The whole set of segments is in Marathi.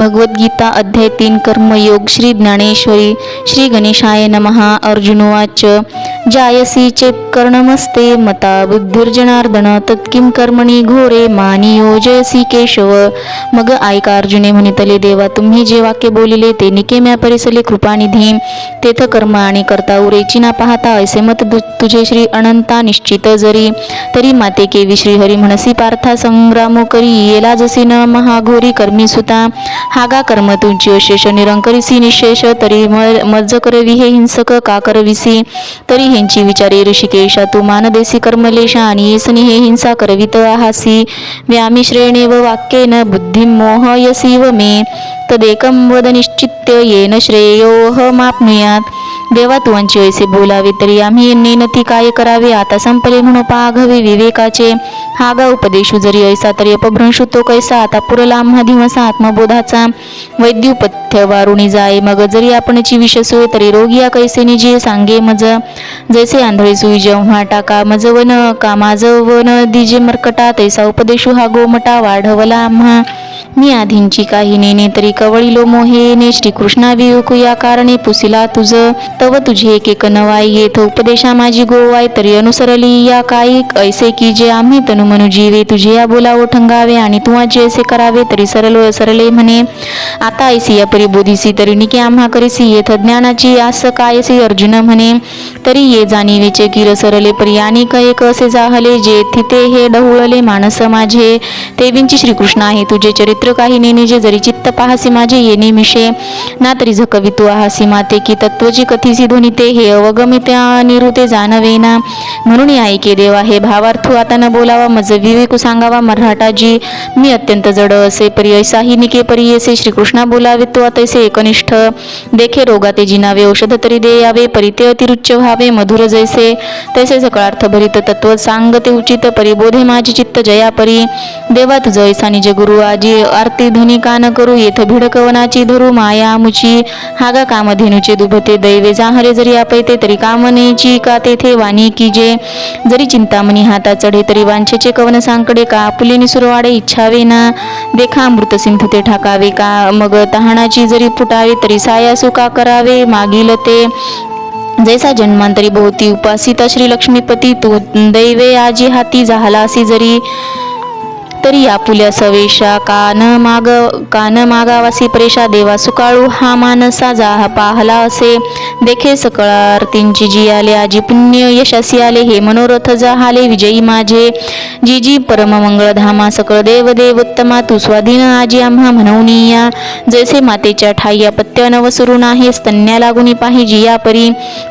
भगवद्गीता अध्याय तीन कर्मयोग श्री ज्ञानेश्वरी श्री गणेशाय नमहा अर्जुनोवाच जायसी चेत कर्णमस्ते मता बुद्धिर्जनार्दन तत्किं कर्मणी घोरे मानी योजयसी केशव। मग ऐका अर्जुने म्हणितले देवा तुम्ही जे वाक्य बोलिले ते निकेम्या परिसले कृपानिधी। तेथ कर्म आणि करता उरेची ना पाहता ऐसे मत दु- तुझे श्री अनंता निश्चित जरी। तरी माते केवी श्रीहरी म्हणसी पार्था संग्रामो करी येला जसी न महाघोरी कर्मी सुता। हागा कर्म तुमची अशेष निरंकरिसी निशेष तरी म- मज करवी हे हिंसक का करविसी तरी ह्यांची विचारे ऋषिकेशा तू मानदेसी कर्मलेशा आणि येसनी हे हिंसा करवित आहासी. व्यामिश्रेणेव वाक्येन बुद्धिं व मे. तदेकं वद निश्चित निश्चित्य येन श्रेयोहमाप्नुयात देवा तू आमची ऐसे बोलावे तरी आम्ही नेनती काय करावे? आता संपले म्हणून पाघवे विवेकाचे. हा गा उपदेशू जरी ऐसा तरी अपभ्रंशु तो कैसा? आता पुरला आम्हा दिवसा आत्मबोधाचा. वैद्युपथ्य वारुणी जाय मग जरी आपणची विषसोय तरी रोगिया कैसे निजे सांगे मज? जैसे आंधळे सुई जेव्हा टाका मजवन का माझवन दिजे मरकटा तैसा उपदेशू हा गोमटा वाढवला आम्हा मी आधींची काही नेने तरी कवळीलो मोहेने श्रीकृष्णा विवेकू या कारणे पुसिला तुझ. तव तुझे एक एक नवाई येथ उपदेशा माझी गोवाय तरी अनुसरली या काही. ऐसे की जे आम्ही तनु मनु जीवे तुझे या बोलावो ठंगावे आणि तू जे असे करावे तरी सरलो सरले म्हणे. आता ऐसी या परिबोधिसी तरी निके आम्हा करीसी येथ ज्ञानाची आस कायसी अर्जुन म्हणे. तरी ये जाणीवेचे किर सरले परी आणि एक असे जाहले जे तिथे हे डहुळले माणस माझे. देवींची श्रीकृष्ण आहे तुझे चरित्र चित्र काही नेने जे जरी चित्त पाहसी माझे येणे मिशे ना तरी झकवितू आहासी माते की तत्वची कथिसी ध्वनिते हे अवगमित्या निरुते जाणवेना म्हणून ऐके देवा हे भावार्थू आता न बोलावा मज विवेकू सांगावा मराठाजी मी अत्यंत जड असे परी ऐसाही निके परी येसे श्रीकृष्णा बोलावे तो तैसे एकनिष्ठ. देखे रोगा ते जिनावे औषध तरी दे यावे परी ते अतिरुच्च व्हावे मधुर जैसे. तैसे सकळार्थ भरित तत्व सांगते उचित उचित परिबोधे माझी चित्त जया परी. देवा तुझ ऐसा निज गुरु आजी आरती ध्वनी कान करू येथ भिडकवनाची धरू माया मुची. हागा कामधेनुचे दुभते दैवे जाहरे जरी आपैते तरी कामनेची का तेथे वाणी की जे. जरी चिंतामणी हाता चढे तरी वांछेचे कवन सांकडे का? आपुले निसुरवाडे इच्छावे ना. देखा अमृत सिंधू ते ठाकावे का? मग तहाणाची जरी फुटावे तरी साया का करावे मागील ते. जैसा जन्मांतरी भोवती उपासिता श्री लक्ष्मीपती तू दैवे आजी हाती झालासी जरी. तरी आपुल्या सवेशा कान माग कान मागावासी परेशा देवा सुकाळू हा मानसा जा पाहला असे. देखे सकळार्तींची जी आले आजी पुण्य यशसी आले हे मनोरथ जाहाले विजयी माझे. जी जी परम मंगळ धामा सकळ देव देव उत्तमा तू स्वाधीन आजी आम्हा म्हणूनिया जैसे मातेच्या ठाई अपत्य नवसुरू आहे स्तन्या लागुनी पाहि या परी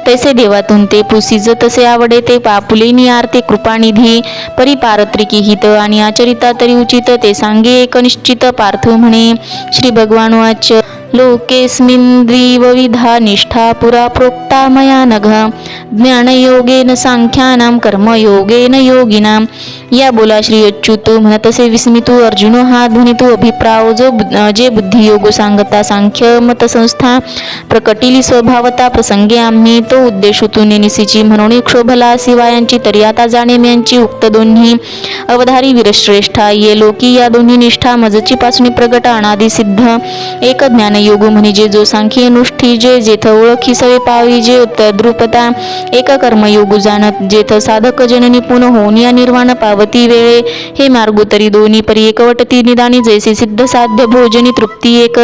तैसे देवातून ते पुसीज तसे आवडे ते पापुलेनी आरते कृपानिधी. परिपारत्रिकी हित आणि आचरिता तरी उचित ते सांगे एक निश्चित पार्थ म्हणे. श्री भगवान वाच लोकेस्मिन्द्रिवविधा निष्ठा पुरा प्रोक्ता मया नघ। ज्ञानयोगेन सांख्यानां कर्मयोगेन योगिनां। या बोला श्री अच्युत म्हणतसे विस्मितू अर्जुनो हा ध्वनितो अभिप्राव जो जे बुद्धियोग सांगता सांख्य मत संस्था प्रकटिली स्वभावता प्रसंगे आम्ही तो उद्देश निसिची म्हणून क्षोभला शिवायांची तरी आता जाणे यांची उक्त दोन्ही। अवधारी वीरश्रेष्ठा ये लोकी या दोन्ही निष्ठा मजची पासणी प्रगट अनादि सिद्ध एक ज्ञान योग म्हणजे जो सांख्य अनुष्ठी जे जेथ ओळखी सवे पावी जे उत्तर द्रुपता एक कर्मयोग जाणत जेथ साधक जननी पुन होऊन या निर्वाण पावती वेळे हे मार्गो तरी दोन्ही परी एकवटती निदानी जैसे सिद्ध साध्य भोजनी तृप्ती एक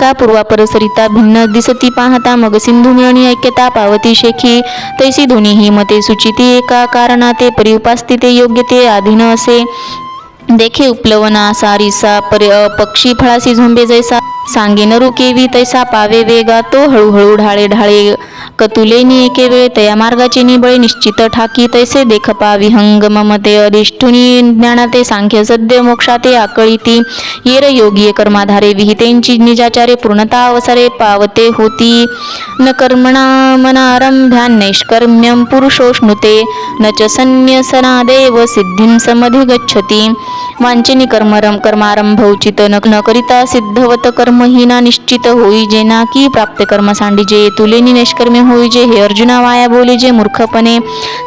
का पूर्वा परसरिता भिन्न दिसती पाहता मग सिंधू मिळणी ऐक्यता पावती शेखी तैसी दोन्ही ही मते सुचिती एका कारणाते परिउपास्थिते परी योग्य ते अधीन असे देखे उपलवना सारिसा पर पक्षी फळासी झोंबे जैसा सांगे नरू केवी तैसा पावे वेगा तो हळूहळू ढाळे ढाळे कतुलेनी एके वेळ तया मार्गाचे निबळे निश्चित ठाकी तैसे देखपा विहंग ममते अधिष्ठुनी ज्ञानाते सांख्य सद्य मोक्षाते आकळीती येर योगी कर्माधारे विहितेंची निजाचारे पूर्णता अवसरे पावते होती न कर्मणा मनारंभ्या नैष्कर्म्यं पुरुषोष्णुते न च संन्यसनादेव सिद्धिं समधिगच्छति। वांचनी कर्मरम कर्मारंभ उचित न न करिता सिद्धवत कर्महीना निश्चित होई जेना की प्राप्त कर्म सांडी जे तुलेनी निष्कर्मे होई जे हे अर्जुना वाया बोले जे मूर्खपणे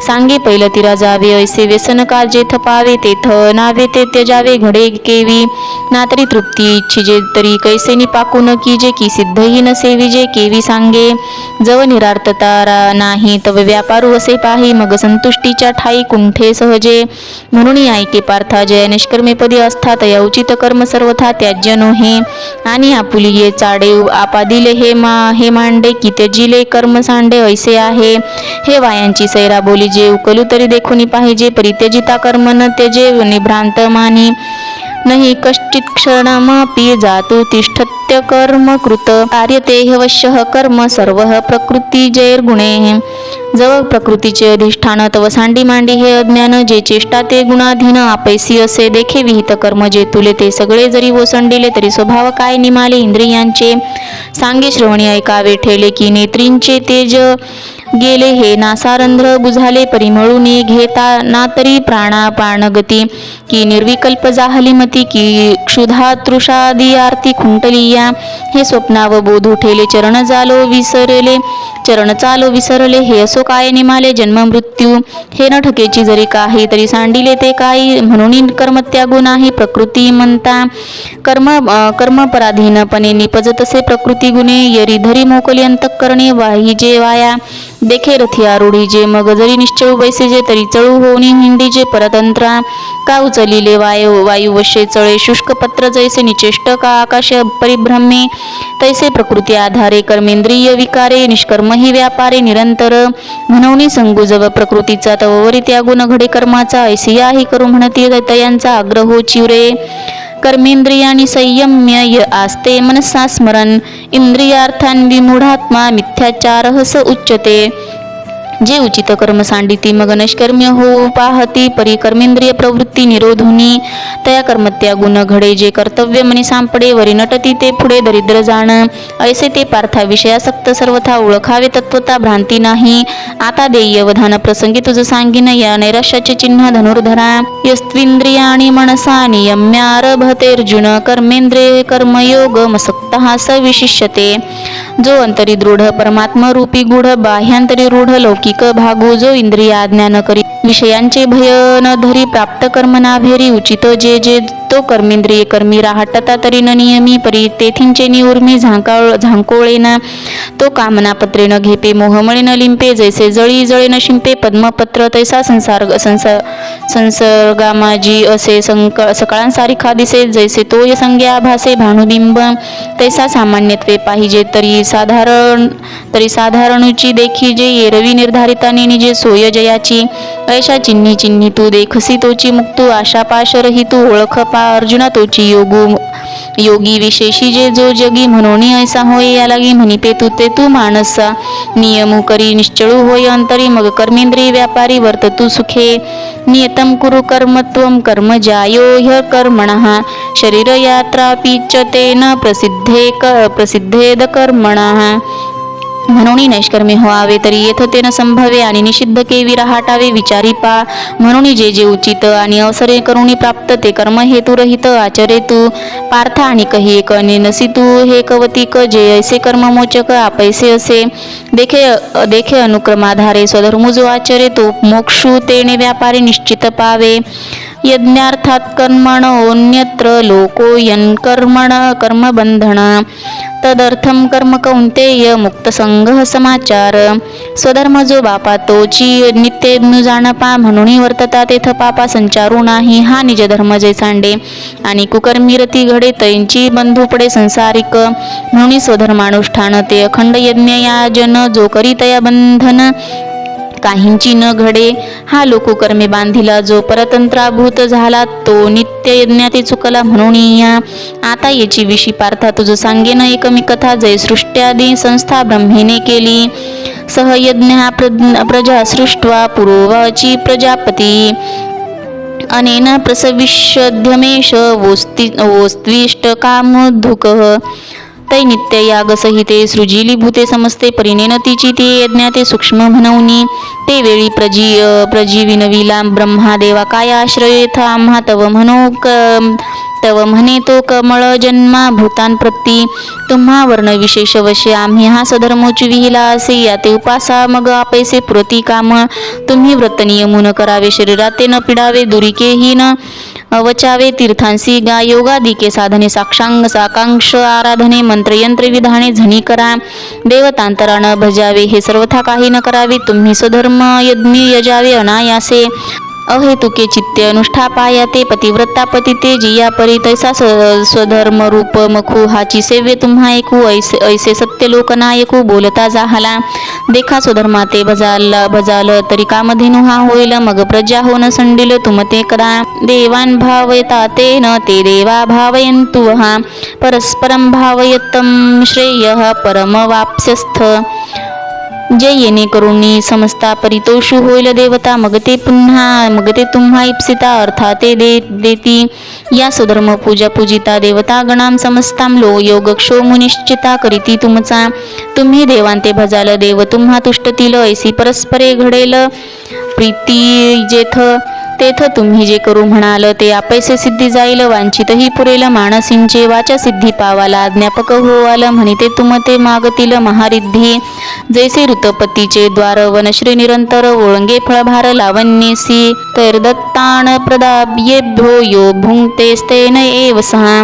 सांगे पहिलं तिरा जावे ऐसे व्यसन काल थपावे पावे तेथ नावे ते त्यजावे घडे केवी ना तरी तृप्ती इच्छिजे तरी कैसेनी न की जे की सिद्धही नसे जे केवी सांगे। जव निरार्थतारा नाही तव व्यापारू असे पाही मग संतुष्टीच्या ठाई कुंठे सहजे। म्हणून ऐके पार्था जय निष्कर्मेपदी असतात या उचित कर्म सर्वथा त्याज्य नोहे आणि आपुली ये चाडे आपादिले हे मा हे मांडे की त्यजिले कर्म सांडे ऐसे आहे. हे वायांची सैरा बोली जे उकलू तरी देखुनी पाहिजे परित्यजिता कर्म न त्यजे निभ्रांत मानी. नहि कश्चित क्षणमपि जातु तिष्ठत्य कर्म कृत कार्यते वश्यः कर्म सर्व प्रकृती जैर्गुणे जवळ प्रकृतीचे अधिष्ठान तव सांडी मांडी हे अज्ञान जे चेष्टा ते गुणाधीन आपैसी असे देखे विहित कर्म जे तुले ते सगळे जरी ओसंडिले तरी स्वभाव काय निमाले इंद्रियांचे? सांगे श्रवणी ऐकावे ठेले की नेत्रींचे तेज गेले हे नासारंध्र बुझाले परिमळून घेता ना तरी प्राणापाणगती की निर्विकल्प जाहलीमती की क्षुधा तृषादी आरती खुंटलिया. हे स्वप्नाव बोध उठेले चरण जालो विसरले. चरण चालो विसरले हे असो काय निमाले जन्म मृत्यू. हे न ठकेची जरी काही तरी सांडिले ते काही. म्हणून कर्मत्यागू नाही प्रकृती म्हणता. कर्म कर्मपराधीनपणे निपजतसे प्रकृती गुणे यरी धरी मोकली अंतकरणे वाही जे वाया. देखे रथी रूढी जे मग जरी निश्चळू बैसे जे तरी चळू होऊनी हिंडी जे परतंत्रा. का उचलिले वायू वायू वशे चळे शुष्क पत्र जैसे निचेष्ट का आकाश परिभ्रमे. तैसे प्रकृती आधारे कर्मेंद्रिय विकारे निष्कर्म ही व्यापारे निरंतर. म्हणून संगुजव प्रकृतीचा तववरी त्यागुण घडे कर्माचा ऐसिया ही करू म्हणती तयांचा आग्रह चिरे कर्मेंद्रियाणी संयम्य य आस्ते मनसा स्मरण इंद्रियार्थान विमूढात्मा मिथ्याचारहस उच्चते जे उचित कर्म सांडिती मग नैष्कर्म्य हो पाहती परी कर्मेंद्रिय प्रवृत्ती निरोधुनी तया कर्मत्या गुण घडे जे कर्तव्य मनी सांपडे वरी नटती ते पुढे दरिद्र जाण. ऐसे ते पार्था विषयासक्त सर्वथा ओळखावे तत्वता भ्रांती नाही. आता देय वधान प्रसंगी तुझ सांगिन या नैराश्याचे चिन्ह धनुर्धरा. यस्त्विंद्रियाणी मनसा नियम्यारभतेर्जुन कर्मेंद्रे कर्मयोग मसक्त स विशिष्यते. जो अंतरी दृढ परमात्मरूपी गुढ बाह्यांतरी रूढ लौकिक भागो जो इंद्रिया ज्ञान करी विषयांचे भय न धरी प्राप्त कर्मनाभेरी उचित जे जे तो कर्मेंद्रिय कर्मी राहटता तरी न नियमी परी तेथींचे निउर्मी झांकाळ झांकोळेना. तो कामनापत्रे न घेपे मोहमळे न लिंपे जैसे जळी जळे न शिंपे पद्मपत्र तैसा संसार संसार संसर्गामाजी असे संक सकाळांसारिखा दिसे जैसे तोय संज्ञा भासे भानुबिंब. तैसा सामान्यत्वे पाहिजे तरी साधारण तरी साधारणची देखी जे येरवी निर्धारिताने निजे सोय जयाची. ऐशा चिन्ही चिन्ही तू देखसी तोची मुक्तू आशा पाशरही तू ओळख पा अर्जुना तोची योगू योगी विशेषी जे जो जगी म्हणून ऐसा होय या लागी म्हणी पे तू ते तू मानसा नियमू करी निश्चळू होय अंतरी मग कर्मेंद्रिय व्यापारी वर्त तू सुखे. नियतम कुरु कर्मत्वम कर्म जायो ह्य कर्मणः. शरीर च तेन प्रसिद्धे क प्रसिद्धेद कर्मणः. म्हणून नैष्कर्मी होवावे तरी येतो ते न संभवे आणि निषिद्ध केवी राहाटावे विचारी पा. म्हणून जे जे उचित आणि अवसरे करुणी प्राप्त ते कर्म हेतुरहित आचरे तू. पार्थ आणि कही एक नसी तू हे कवतिक जे ऐसे कर्ममोचक आपैसे असे. देखे देखे अनुक्रमाधारे स्वधर्मु जो आचरे तो. मोक्षू तेने व्यापारी निश्चित पावे. यज्ञार्थात कर्मणोन्यत्र लोको यन्कर्मण कर्मबंधन तदर्थम कर्म कौंतेय मुक्तसंग समाचार। स्वधर्म जो बापा तोची नित्य नु जाणपा म्हणून वर्तता तेथ पापा संचारू नाही हा निज धर्म जे सांडे। आणि कुकर्मी रती घडे तैंची बंधू पडे संसारिक। म्हणून स्वधर्मानुष्ठान ते अखंड यज्ञ याजन जो करी तया बंधन। काहींची न घडे. हा लोककर्मे बांधिला जो परतंत्राभूत झाला तो नित्य यज्ञाते चुकला म्हणून या. आता याची विषी पार्था तुझं सांगेन एकमी कथा. जय सृष्ट्यादी संस्था ब्रह्मेने केली. सहयज्ञ हा प्रज्ञ- प्रजा सृष्ट्वा पुरोवाची प्रजापती. अनेन प्रसविष्यध्यमेश वोस्ति वोस्त्विष्ट कामधुकः तै नित्य याग सहिते सृजिली भूते समजते परिणेन तिची ते यज्ञाते सूक्ष्म म्हणवनी ते वेळी प्रजी प्रजीविनविला ब्रह्मादेवा काय आश्रय आम्हा तव म्हणो क तव म्हणे तो कमळ जन्मा भूतान प्रती तुम्हा वर्ण विशेष वशे आम्ही हा सधर्म विहिला असे याते उपासा मग आपैसे पुरती काम। तुम्ही व्रत नियमून करावे शरीराते न पिडावे दुरिकेही अवचावे वचावे तीर्थांसी गा योगादिके साधने साक्षांग साकांक्ष आराधने मंत्रयंत्र विधाने झणी करा देवतांतरा न भजावे हे सर्वथा काही न करावे. तुम्ही स्वधर्म यज्ञ यजावे अनायासे अहेतुके चित्ते अनुष्ठापाया ते पतिव्रता पती ते जिया परी तैसा स्व- स्वधर्म रूप मखू हाची सेव्य तुम्हा ऐकू ऐसे ऐसे सत्य लोकनायकू बोलता जाहाला। देखा स्वधर्मा ते भजाल भजाल तरी कामधेनु हा होईल मग प्रजा होन संडिल तुमते कदा। देवान भावयता ते न ते देवा भावयंतु हा परस्परं श्रेय श्रेयः परमवाप्स्यस्थ। जे येणे करुणी समजता परितोषू होईल देवता. मग ते पुन्हा मग ते तुम्हा इप्सिता अर्थात ते दे देती. या सुधर्म पूजा पूजिता देवता गणाम समस्ताम लो योगक्षो मुनिश्चिता करीती तुमचा. तुम्ही देवांते भजाल देव तुम्हा तुष्टतील ऐसी परस्परे घडेल. प्रीती जेथ तेथ तुम्ही जे करू म्हणाल ते आपैसे सिद्धी जाईल वांछितही पुरेल मानसिंचे वाचा सिद्धी पावाला ज्ञापक होवाल म्हणिते तुम ते मागतील महारिद्धी. जैसे ऋतपतीचे द्वार वनश्री निरंतर ओळंगे फळभार लावण्यसी. तर दत्तान भो यो भुंक्तेस्तेन एव सहा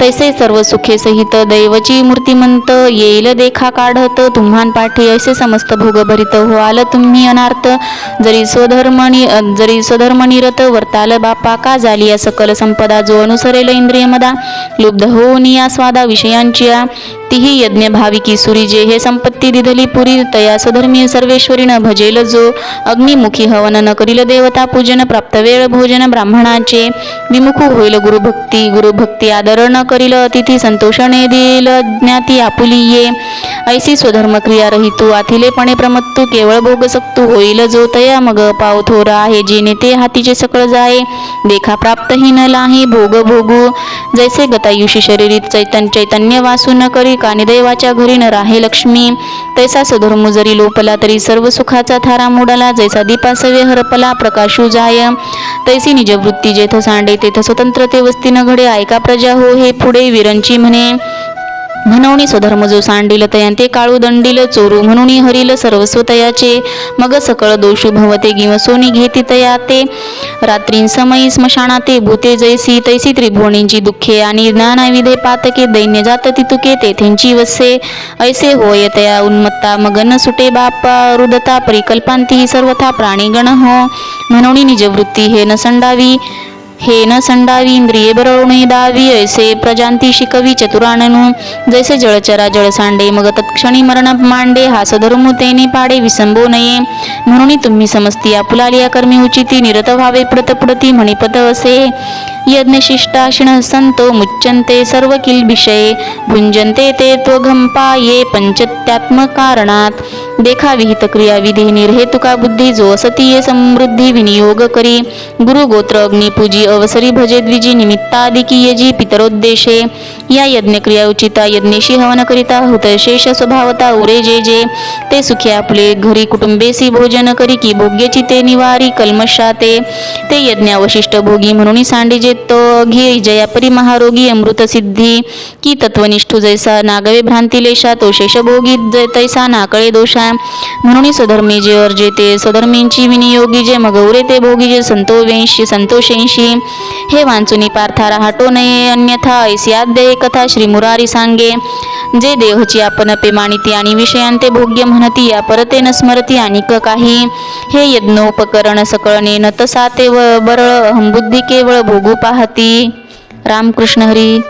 तैसे सर्व सुखे सहित दैवची मूर्तिमंत येईल देखा काढत तुम्हान पाठी ऐसे समस्त भोग भरित व्हाल तुम्ही अनार्थ. जरी स्वधर्मनी जरी स्वधर्मनिरत वर्ताल बापा का झाली या सकल संपदा जो अनुसरेल इंद्रियमदा? लुब्ध होऊन या स्वादा विषयांची तीही यज्ञ भाविकी जे हे संपत्ती दिधली पुरी तया स्वधर्मीय सर्वेश्वरीनं भजेल जो. अग्निमुखी हवन न करील देवता पूजन प्राप्त वेळ भोजन ब्राह्मणाचे. विमुख होईल गुरुभक्ती गुरुभक्ती आदर न करील अतिथी संतोषणे देईल ज्ञाती आपुली ये ऐसी स्वधर्म क्रिया रहितू आथिलेपणे प्रमत्तू केवळ भोगसक्तू होईल जो तया मग पाव थोरा आहे जिने ते हातीचे सकळ जाये. देखा प्राप्तही न लाही भोग भोगू. जैसे गतायुषी शरीरीत चैतन चैतन्य वासू न करी कानी देवाच्या घरी न राहे लक्ष्मी. तैसा सधर्मू जरी लोपला तरी सर्व सुखाचा थारा मोडाला. जैसा दीपासवे हरपला प्रकाशू जाय तैसी निजवृत्ती जेथ सांडे तेथ स्वतंत्रते वस्ती न घडे. ऐका प्रजा हो हे पुढे विरंची म्हणे. म्हणून स्वधर्म जो सांडिल तयांते काळू दंडिल चोरू. म्हणून हरिल सर्वस्व तयाचे मग सकळ दोषू भवते गिव सोनी घेती तया ते. रात्रीं समयी स्मशानाते भूते जैसी तैसी त्रिभुवनींची दुःखे आणि ज्ञानाविधे पातके दैन्य जात तितुके तेथेंची वसे. ऐसे होय तया उन्मत्ता मग न सुटे बापा रुदता परिकल्पांती सर्वथा प्राणीगण हो. म्हणून निजवृत्ती हे न संडावी. हे न संडावी इंद्रिये बरवणे दावी ऐसे प्रजांती शिकवी चतुराननु जैसे जळचरा जळसांडे मग तत्क्षणी मरण मांडे हा सधर्मू तेने पाडे विसंबो नये। म्हणून तुम्ही समजती आपुलालिया कर्मी उचिती निरत व्हावे पुडत म्हणिपत असे। यज्ञशिष्टाशिण संतो मुच्यन्ते सर्व विषये। भुंजन्ते ते त्वघंपा ये पंचत्यात्मकारणात देखा विहित क्रिया विधी निर्हेतुका बुद्धी जो असतीय समृद्धी विनियोग करी. गुरु गोत्र अग्निपूजी अवसरी भजे द्विजी निमित्तादिकीयजी पितरोद्देशे. या यज्ञक्रिया उचिता यज्ञेशी हवन करिता हुतशेष स्वभावता उरे जे जे. ते सुखी आपले घरी कुटुंबेसी भोजन करी की भोग्यची ते निवारी कलमशाते ते यज्ञ अवशिष्ट भोगी म्हणून सांडी तो घे जयापरी महारोगी अमृतसिद्धी की तत्वनिष्ठू जैसा नागवे भ्रांतिलेशा तो शेषभोगी तैसा नाकळे दोषा. म्हणून स्वधर्मी जे अर्जे ते स्वधर्मींची विनियोगी जे मगौरे ते भोगी जे संतोवेंशी संतोषेंशी. हे वांचुनी पार्था राहटो नये अन्यथा ऐसी कथा श्री मुरारी सांगे. जे देहची आपण पे मानिती आणि विषयांते भोग्य म्हणती या परते न स्मरती आणि क काही. हे यज्ञोपकरण सकळणे न तसा ते व बरळ अहंबुद्धी केवळ भोगू पाहती. रामकृष्ण हरी